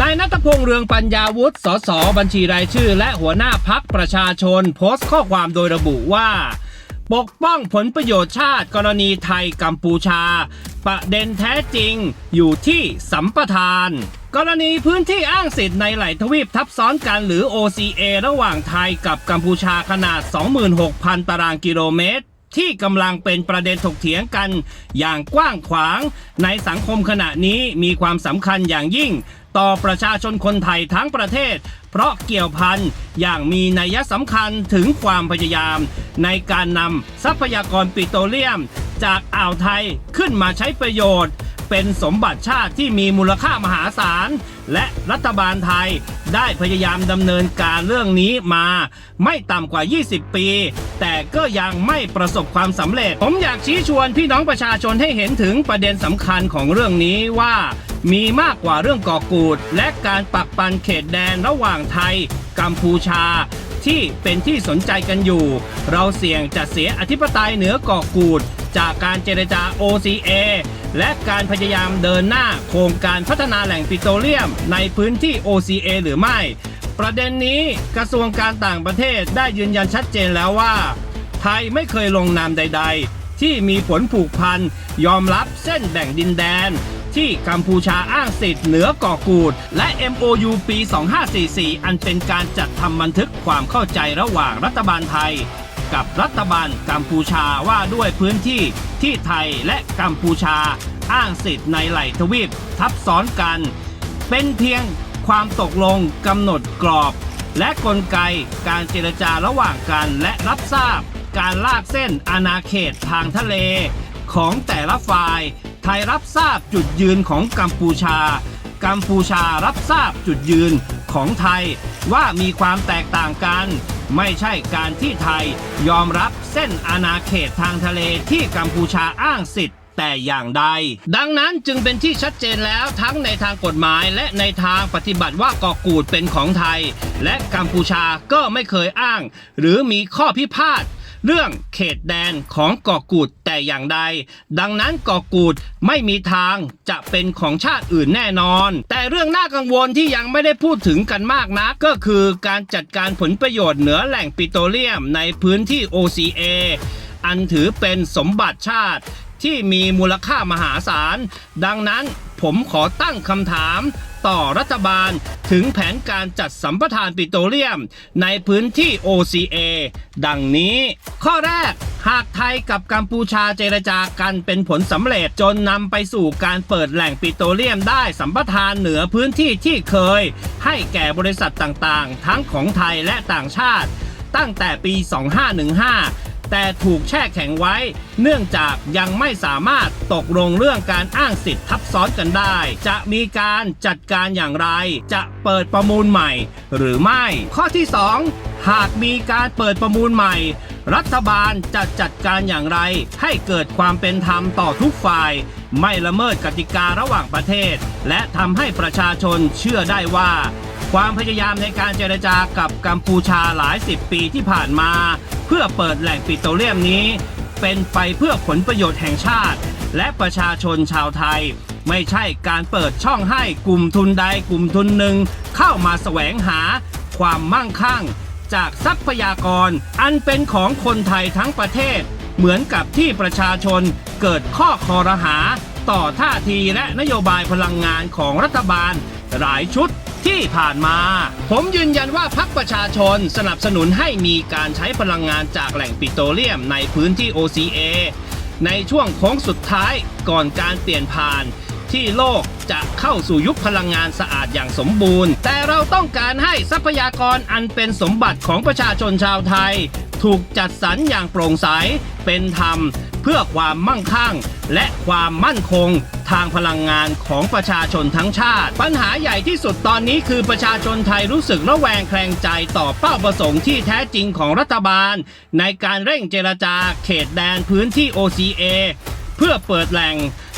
นายนัทพงษ์เรืองปัญญาวุฒิ สส บัญชีรายชื่อ และหัวหน้าพักประชาชน โพสต์ข้อความโดยระบุว่า ปกป้องผลประโยชน์ชาติกรณีไทยกัมพูชา ประเด็นแท้จริงอยู่ที่สัมปทาน กรณีพื้นที่อ้างสิทธิ์ในไหลทวีปทับซ้อนกันหรือ OCA ระหว่างไทยกับกัมพูชาขนาด 26,000 ตารางกิโลเมตร ที่กำลังเป็นประเด็นถกเถียงกัน อย่างกว้างขวาง ในสังคมขณะนี้มีความสำคัญอย่างยิ่ง ต่อประชาชนคนไทยทั้งประเทศ เพราะเกี่ยวพันอย่างมีนัยสำคัญถึงความพยายาม ในการนำทรัพยากรปิโตรเลียม จากอ่าวไทยขึ้นมาใช้ประโยชน์ เป็นสมบัติชาติที่มีมูลค่ามหาศาล และรัฐบาลไทย ได้พยายามดำเนินการเรื่องนี้มา ไม่ต่ำกว่า 20 ปี แต่ก็ยังไม่ประสบความสำเร็จ ผมอยากชี้ชวนพี่น้องประชาชนให้เห็นถึงประเด็นสำคัญของเรื่องนี้ว่า มีมากกว่าเรื่องก่อกูด และการปักปันเขตแดนระหว่างไทย กัมพูชาที่เป็นที่สนใจกันอยู่ เราเสี่ยงจะเสียอธิปไตยเหนือเกาะกูด จากการเจรจา OCA และการพยายามเดินหน้าโครงการพัฒนาแหล่งปิโตรเลียมในพื้นที่ OCA หรือไม่ ประเด็นนี้กระทรวงการต่างประเทศได้ยืนยันชัดเจนแล้วว่า ไทยไม่เคยลงนามใด ๆ ที่มีผลผูกพันยอมรับเส้นแบ่งดินแดน ที่กัมพูชาอ้างสิทธิ์เหนือเกาะกูด และ MOU ปี 2544 อันเป็นการจัดทำบันทึกความเข้าใจระหว่างรัฐบาลไทย กับรัฐบาลกัมพูชาว่าด้วยพื้นที่ที่ไทยและกัมพูชาอ้างสิทธิ์ในไหลทวีปทับซ้อนกัน เป็นเพียงความตกลงกำหนดกรอบ และกลไกการเจรจาระหว่างกันและรับทราบ การลากเส้นอาณาเขตทางทะเล ของแต่ละฝ่าย ไทยรับทราบจุดยืนของกัมพูชา กัมพูชารับทราบจุดยืนของไทย ว่ามีความแตกต่างกัน ไม่ใช่การที่ไทยยอมรับเส้นอาณาเขตทางทะเลที่กัมพูชาอ้างสิทธิ์แต่อย่างใด ดังนั้นจึงเป็นที่ชัดเจนแล้วทั้งในทางกฎหมายและในทางปฏิบัติว่าเกาะกูดเป็นของไทย และกัมพูชาก็ไม่เคยอ้าง หรือมีข้อพิพาท เรื่องเขตแดนของเกาะกูดแต่อย่างใด ดังนั้นเกาะกูดไม่มีทางจะเป็นของชาติอื่นแน่นอน แต่เรื่องน่ากังวลที่ยังไม่ได้พูดถึงกันมากนักก็คือการจัดการผลประโยชน์เหนือแหล่งปิโตรเลียมในพื้นที่ OCA อันถือเป็นสมบัติชาติที่มีมูลค่ามหาศาล ดังนั้นผมขอตั้งคำถาม ต่อรัฐบาล ถึงแผนการจัดสัมปทานปิโตรเลียม ในพื้นที่ OCA ดังนี้ ข้อแรก หากไทยกับกัมพูชาเจรจากันเป็นผลสำเร็จจนนำไปสู่การเปิดแหล่งปิโตรเลียมได้สัมปทานเหนือพื้นที่ที่เคย ให้แก่บริษัทต่างๆ ทั้งของไทยและต่างชาติ ตั้งแต่ปี 2515 แต่ถูกแช่แข็งไว้ เนื่องจากยังไม่สามารถตกลงเรื่องการอ้างสิทธิ์ทับซ้อนกันได้ จะมีการจัดการอย่างไร จะเปิดประมูลใหม่ หรือไม่ ข้อที่ 2 หากมีการเปิดประมูลใหม่ รัฐบาลจะจัดการอย่างไร ให้เกิดความเป็นธรรมต่อทุกฝ่าย ไม่ละเมิดกติการะหว่างประเทศ และทำให้ประชาชนเชื่อได้ว่า ความพยายามในการเจรจากับกัมพูชาหลายสิบปีที่ผ่านมา เพื่อเปิดแหล่งปิโตรเลียมนี้ เป็นไปเพื่อผลประโยชน์แห่งชาติ และประชาชนชาวไทย ไม่ใช่การเปิดช่องให้กลุ่มทุนใดกลุ่มทุนหนึ่ง เข้ามาแสวงหา ความมั่งคั่ง จากทรัพยากร อันเป็นของคนไทยทั้งประเทศ เหมือนกับที่ประชาชนเกิดข้อคอรหา ต่อท่าทีและนโยบายพลังงานของรัฐบาล หลายชุด ที่ผ่านมา ผมยืนยันว่าพรรคประชาชนสนับสนุนให้มีการใช้พลังงานจากแหล่งปิโตรเลียมในพื้นที่ OCA ในช่วงโค้งสุดท้ายก่อนการเปลี่ยนผ่านที่โลกจะเข้าสู่ยุคพลังงานสะอาดอย่างสมบูรณ์ แต่เราต้องการให้ทรัพยากรอันเป็นสมบัติของประชาชนชาวไทย ถูกจัดสรรอย่างโปร่งใส เป็นธรรม เพื่อความมั่งคั่ง และความมั่นคง ทางพลังงานของประชาชนทั้งชาติ ปัญหาใหญ่ที่สุดตอนนี้คือประชาชนไทยรู้สึกระแวงแคลงใจต่อเป้าประสงค์ที่แท้จริงของรัฐบาล ในการเร่งเจรจาเขตแดนพื้นที่ OCA เพื่อเปิดแหล่ง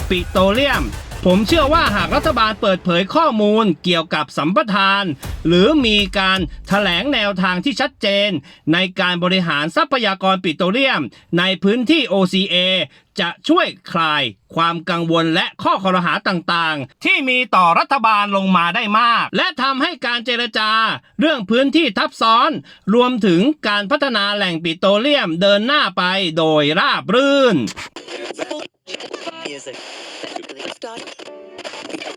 ปิโตรเลียม ผมเชื่อว่าหากรัฐบาลเปิดเผยข้อมูลเกี่ยวกับสัมปทาน หรือมีการถแถลงแนวทางที่ชัดเจน ในการบริหารทรัพยากรปิโตรเลียม ในพื้นที่ OCA จะช่วยคลายความกังวลและข้อคอรหาต่างๆ ที่มีต่อรัฐบาลลงมาได้มาก และทำให้การเจรจา เรื่องพื้นที่ทับซ้อน รวมถึงการพัฒนาแหล่งปิโตรเลียมเดินหน้าไปโดยราบรื่น くとあ